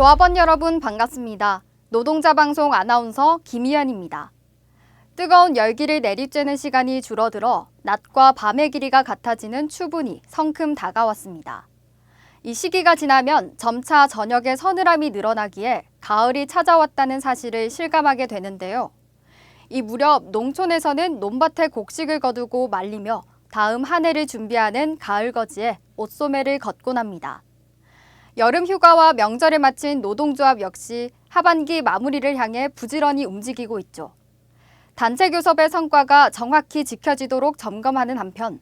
조합원 여러분 반갑습니다. 노동자 방송 아나운서 김희연입니다. 뜨거운 열기를 내리쬐는 시간이 줄어들어 낮과 밤의 길이가 같아지는 추분이 성큼 다가왔습니다. 이 시기가 지나면 점차 저녁의 서늘함이 늘어나기에 가을이 찾아왔다는 사실을 실감하게 되는데요. 이 무렵 농촌에서는 논밭에 곡식을 거두고 말리며 다음 한 해를 준비하는 가을거지에 옷소매를 걷곤 합니다. 여름 휴가와 명절을 마친 노동조합 역시 하반기 마무리를 향해 부지런히 움직이고 있죠. 단체 교섭의 성과가 정확히 지켜지도록 점검하는 한편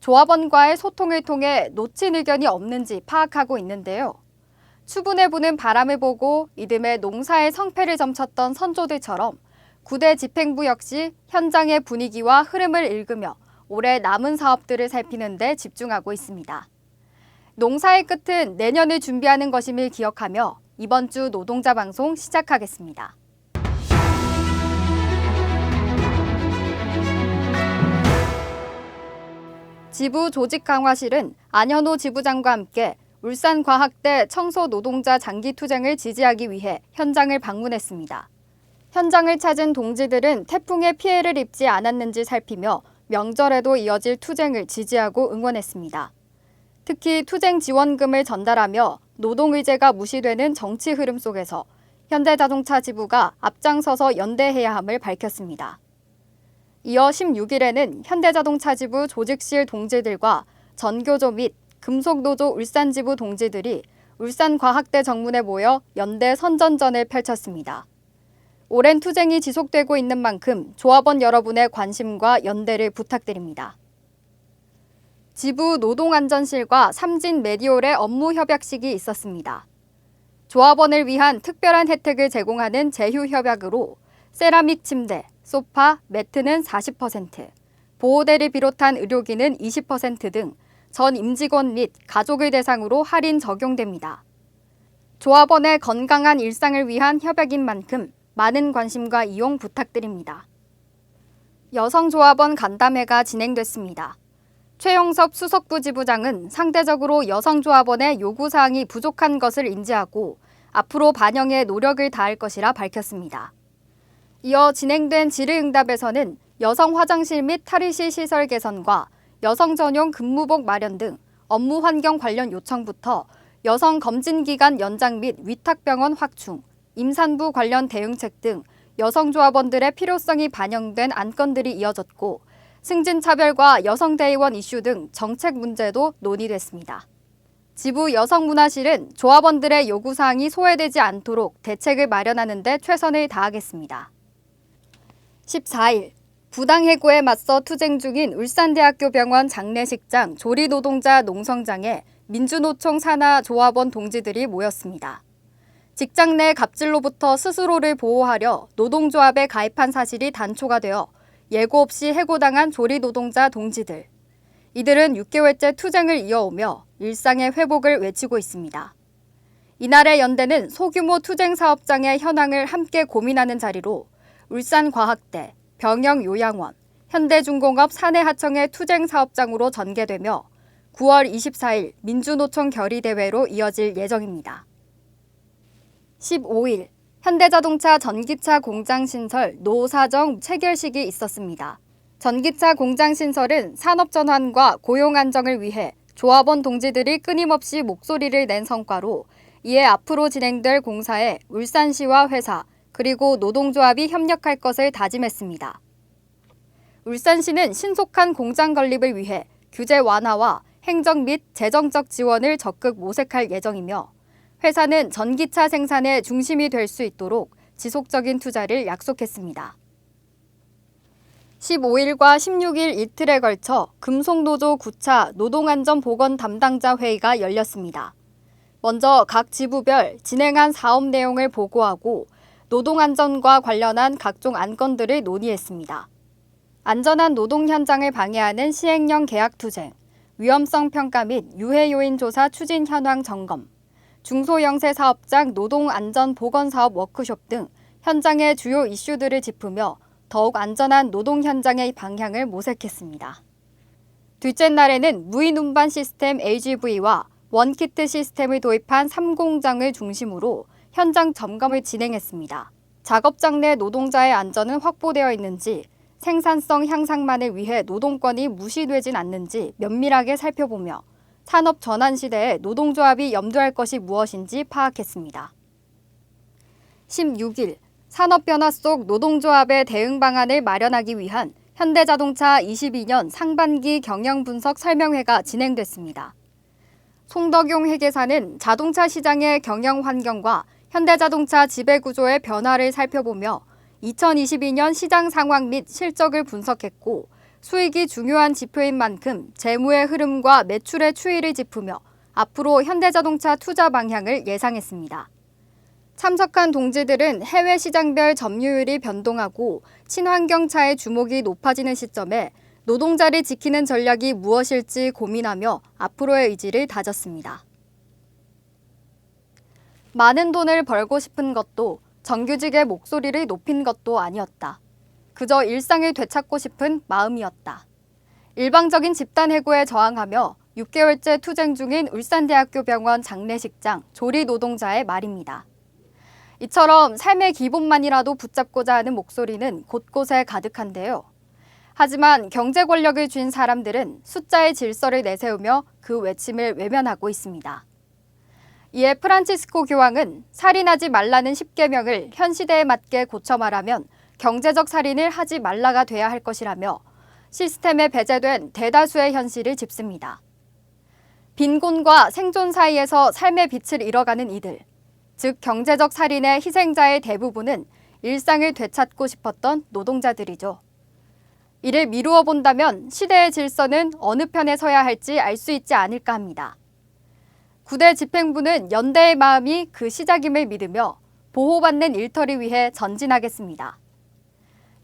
조합원과의 소통을 통해 놓친 의견이 없는지 파악하고 있는데요. 추분해 부는 바람을 보고 이듬해 농사의 성패를 점쳤던 선조들처럼 구대 집행부 역시 현장의 분위기와 흐름을 읽으며 올해 남은 사업들을 살피는 데 집중하고 있습니다. 농사의 끝은 내년을 준비하는 것임을 기억하며 이번 주 노동자 방송 시작하겠습니다. 지부 조직 강화실은 안현호 지부장과 함께 울산과학대 청소 노동자 장기 투쟁을 지지하기 위해 현장을 방문했습니다. 현장을 찾은 동지들은 태풍의 피해를 입지 않았는지 살피며 명절에도 이어질 투쟁을 지지하고 응원했습니다. 특히 투쟁 지원금을 전달하며 노동 의제가 무시되는 정치 흐름 속에서 현대자동차 지부가 앞장서서 연대해야 함을 밝혔습니다. 이어 16일에는 현대자동차 지부 조직실 동지들과 전교조 및 금속노조 울산지부 동지들이 울산과학대 정문에 모여 연대 선전전을 펼쳤습니다. 오랜 투쟁이 지속되고 있는 만큼 조합원 여러분의 관심과 연대를 부탁드립니다. 지부 노동안전실과 삼진 메디올의 업무 협약식이 있었습니다. 조합원을 위한 특별한 혜택을 제공하는 제휴 협약으로 세라믹 침대, 소파, 매트는 40%, 보호대를 비롯한 의료기는 20%등 전 임직원 및 가족을 대상으로 할인 적용됩니다. 조합원의 건강한 일상을 위한 협약인 만큼 많은 관심과 이용 부탁드립니다. 여성조합원 간담회가 진행됐습니다. 최영섭 수석부 지부장은 상대적으로 여성조합원의 요구사항이 부족한 것을 인지하고 앞으로 반영에 노력을 다할 것이라 밝혔습니다. 이어 진행된 질의응답에서는 여성 화장실 및 탈의실 시설 개선과 여성 전용 근무복 마련 등 업무 환경 관련 요청부터 여성 검진 기간 연장 및 위탁병원 확충, 임산부 관련 대응책 등 여성조합원들의 필요성이 반영된 안건들이 이어졌고 승진 차별과 여성 대의원 이슈 등 정책 문제도 논의됐습니다. 지부 여성문화실은 조합원들의 요구사항이 소외되지 않도록 대책을 마련하는 데 최선을 다하겠습니다. 14일 부당 해고에 맞서 투쟁 중인 울산대학교 병원 장례식장 조리노동자 농성장에 민주노총 산하 조합원 동지들이 모였습니다. 직장 내 갑질로부터 스스로를 보호하려 노동조합에 가입한 사실이 단초가 되어 예고 없이 해고당한 조리 노동자 동지들. 이들은 6개월째 투쟁을 이어오며 일상의 회복을 외치고 있습니다. 이날의 연대는 소규모 투쟁 사업장의 현황을 함께 고민하는 자리로 울산과학대, 병영요양원, 현대중공업 사내하청의 투쟁 사업장으로 전개되며 9월 24일 민주노총 결의대회로 이어질 예정입니다. 15일 현대자동차 전기차 공장 신설 노사정 체결식이 있었습니다. 전기차 공장 신설은 산업 전환과 고용 안정을 위해 조합원 동지들이 끊임없이 목소리를 낸 성과로 이에 앞으로 진행될 공사에 울산시와 회사 그리고 노동조합이 협력할 것을 다짐했습니다. 울산시는 신속한 공장 건립을 위해 규제 완화와 행정 및 재정적 지원을 적극 모색할 예정이며 회사는 전기차 생산의 중심이 될 수 있도록 지속적인 투자를 약속했습니다. 15일과 16일 이틀에 걸쳐 금속노조 9차 노동안전보건 담당자 회의가 열렸습니다. 먼저 각 지부별 진행한 사업 내용을 보고하고 노동안전과 관련한 각종 안건들을 논의했습니다. 안전한 노동 현장을 방해하는 시행령 계약 투쟁, 위험성 평가 및 유해 요인 조사 추진 현황 점검, 중소영세 사업장 노동안전보건사업 워크숍 등 현장의 주요 이슈들을 짚으며 더욱 안전한 노동 현장의 방향을 모색했습니다. 둘째 날에는 무인 운반 시스템 AGV와 원키트 시스템을 도입한 3공장을 중심으로 현장 점검을 진행했습니다. 작업장 내 노동자의 안전은 확보되어 있는지, 생산성 향상만을 위해 노동권이 무시되진 않는지 면밀하게 살펴보며 산업 전환 시대에 노동조합이 염두할 것이 무엇인지 파악했습니다. 16일 산업 변화 속 노동조합의 대응 방안을 마련하기 위한 현대자동차 22년 상반기 경영 분석 설명회가 진행됐습니다. 송덕용 회계사는 자동차 시장의 경영 환경과 현대자동차 지배 구조의 변화를 살펴보며 2022년 시장 상황 및 실적을 분석했고 수익이 중요한 지표인 만큼 재무의 흐름과 매출의 추이를 짚으며 앞으로 현대자동차 투자 방향을 예상했습니다. 참석한 동지들은 해외 시장별 점유율이 변동하고 친환경차의 주목이 높아지는 시점에 노동자를 지키는 전략이 무엇일지 고민하며 앞으로의 의지를 다졌습니다. 많은 돈을 벌고 싶은 것도 정규직의 목소리를 높인 것도 아니었다. 그저 일상을 되찾고 싶은 마음이었다. 일방적인 집단 해고에 저항하며 6개월째 투쟁 중인 울산대학교 병원 장례식장 조리 노동자의 말입니다. 이처럼 삶의 기본만이라도 붙잡고자 하는 목소리는 곳곳에 가득한데요. 하지만 경제 권력을 쥔 사람들은 숫자의 질서를 내세우며 그 외침을 외면하고 있습니다. 이에 프란치스코 교황은 살인하지 말라는 10계명을 현 시대에 맞게 고쳐 말하면 경제적 살인을 하지 말라가 돼야 할 것이라며 시스템에 배제된 대다수의 현실을 짚습니다. 빈곤과 생존 사이에서 삶의 빛을 잃어가는 이들, 즉 경제적 살인의 희생자의 대부분은 일상을 되찾고 싶었던 노동자들이죠. 이를 미루어 본다면 시대의 질서는 어느 편에 서야 할지 알 수 있지 않을까 합니다. 구대 집행부는 연대의 마음이 그 시작임을 믿으며 보호받는 일터를 위해 전진하겠습니다.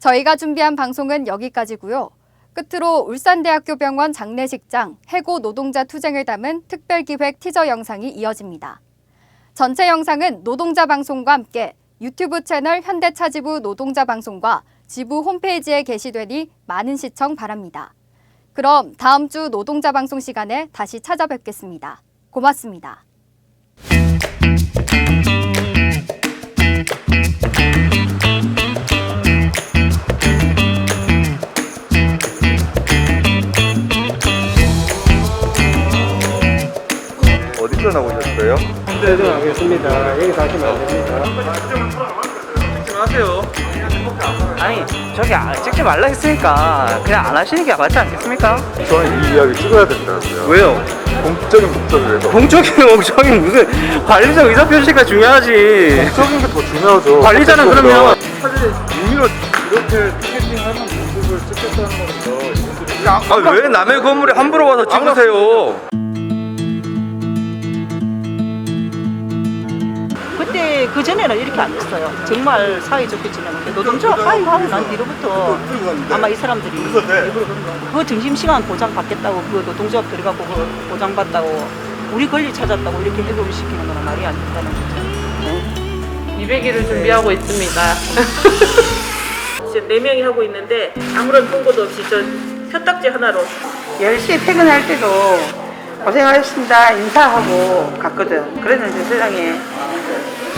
저희가 준비한 방송은 여기까지고요. 끝으로 울산대학교 병원 장례식장 해고 노동자 투쟁을 담은 특별기획 티저 영상이 이어집니다. 전체 영상은 노동자 방송과 함께 유튜브 채널 현대차지부 노동자 방송과 지부 홈페이지에 게시되니 많은 시청 바랍니다. 그럼 다음 주 노동자 방송 시간에 다시 찾아뵙겠습니다. 고맙습니다. 저기 아, 찍지 말라 했으니까 그냥 안 하시는 게 맞지 않겠습니까? 저는 이 이야기 찍어야 된다고요. 왜요? 공적인 목적을 위해서. 공적인 목적이 무슨 관리적 의사 표시가 중요하지. 공적인 게 더 중요하죠. 관리자는 그러면 사실 임의로 이렇게 티켓팅하는 모습을 찍겠다는 거죠. 이분들이 아, 왜 남의 건물에 함부로 와서 찍으세요? 그때 그 전에는 이렇게 안 됐어요. 정말 사이좋게 지내는데 노동조합 가입하고 난 뒤로부터 아마 이 사람들이 그 점심시간 보장 받겠다고 그 노동조합 들어가고 그 보장 받다고 우리 권리 찾았다고 이렇게 해고를 시키는 건 말이 안 된다는 거죠. 200일을 준비하고 있습니다. 지금 네 명이 하고 있는데 아무런 통보도 없이 저 표딱지 하나로 10시에 퇴근할 때도 고생하셨습니다 인사하고 갔거든 그랬는데 세상에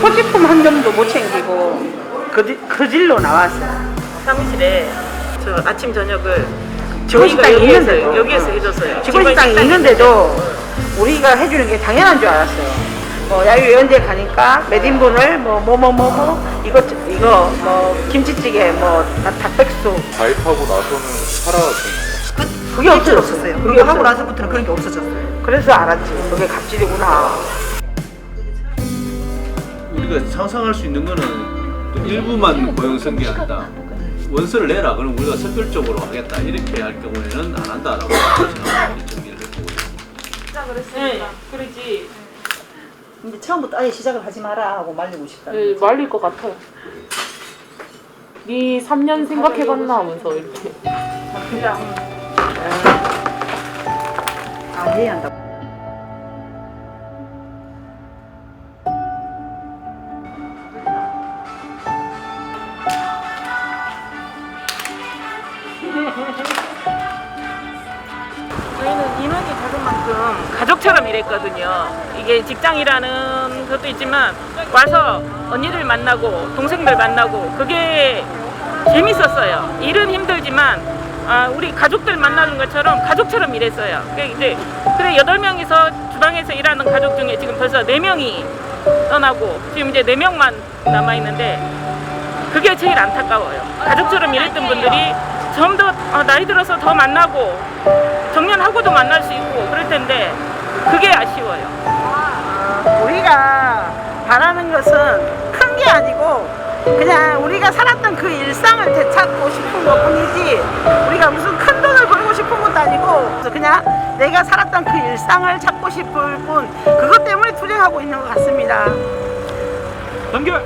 소지품 한 점도 못 챙기고. 그, 그 질로 나왔어. 사무실에 저 아침 저녁을 직원 저희가 식당이 여기에서, 있는데도. 여기에서 해줬어요. 직원 식당이 있는데도 우리가 해주는 게 당연한 줄 알았어요. 뭐 야유연대 가니까 몇 인분을 뭐 뭐 뭐 뭐 뭐 이거 이거 뭐 김치찌개 뭐 닭- 닭백숙. 가입하고 나서는 사라졌나요? 그게 없어졌어요. 그게 하고 나서 나서부터는 그런 게 없어졌어요. 그래서 알았지. 그게 갑질이구나 우리가 상상할 수 있는 거는 또 일부만 고용 승계한다. 원서를 내라. 그럼 우리가 선별적으로 하겠다. 이렇게 할 경우에는 안 한다라고 정리를 했고. 네, 그러지. 근데 처음부터 아예 시작을 하지 마라 하고 말리고 싶다 네, 말릴 것 같아요. 네 3년 생각해봤나 하면서 이렇게. 아 해야 한다 저희는 인원이 작은 만큼 가족처럼 일했거든요. 이게 직장이라는 것도 있지만 와서 언니들 만나고 동생들 만나고 그게 재밌었어요. 일은 힘들지만 아, 우리 가족들 만나는 것처럼 가족처럼 일했어요. 그게 이제 그래 여덟 명이서 주방에서 일하는 가족 중에 지금 벌써 네 명이 떠나고 지금 이제 네 명만 남아 있는데 그게 제일 안타까워요. 가족처럼 일했던 분들이 좀더 어, 나이 들어서 더 만나고 정년하고도 만날 수 있고 그럴 텐데 그게 아쉬워요. 우리가 바라는 것은 큰 게 아니고 그냥 우리가 살았던 그 일상을 되찾고 싶은 것 뿐이지 우리가 무슨 큰 돈을 벌고 싶은 것도 아니고 그냥 내가 살았던 그 일상을 찾고 싶을 뿐 그것 때문에 투쟁하고 있는 것 같습니다. 연결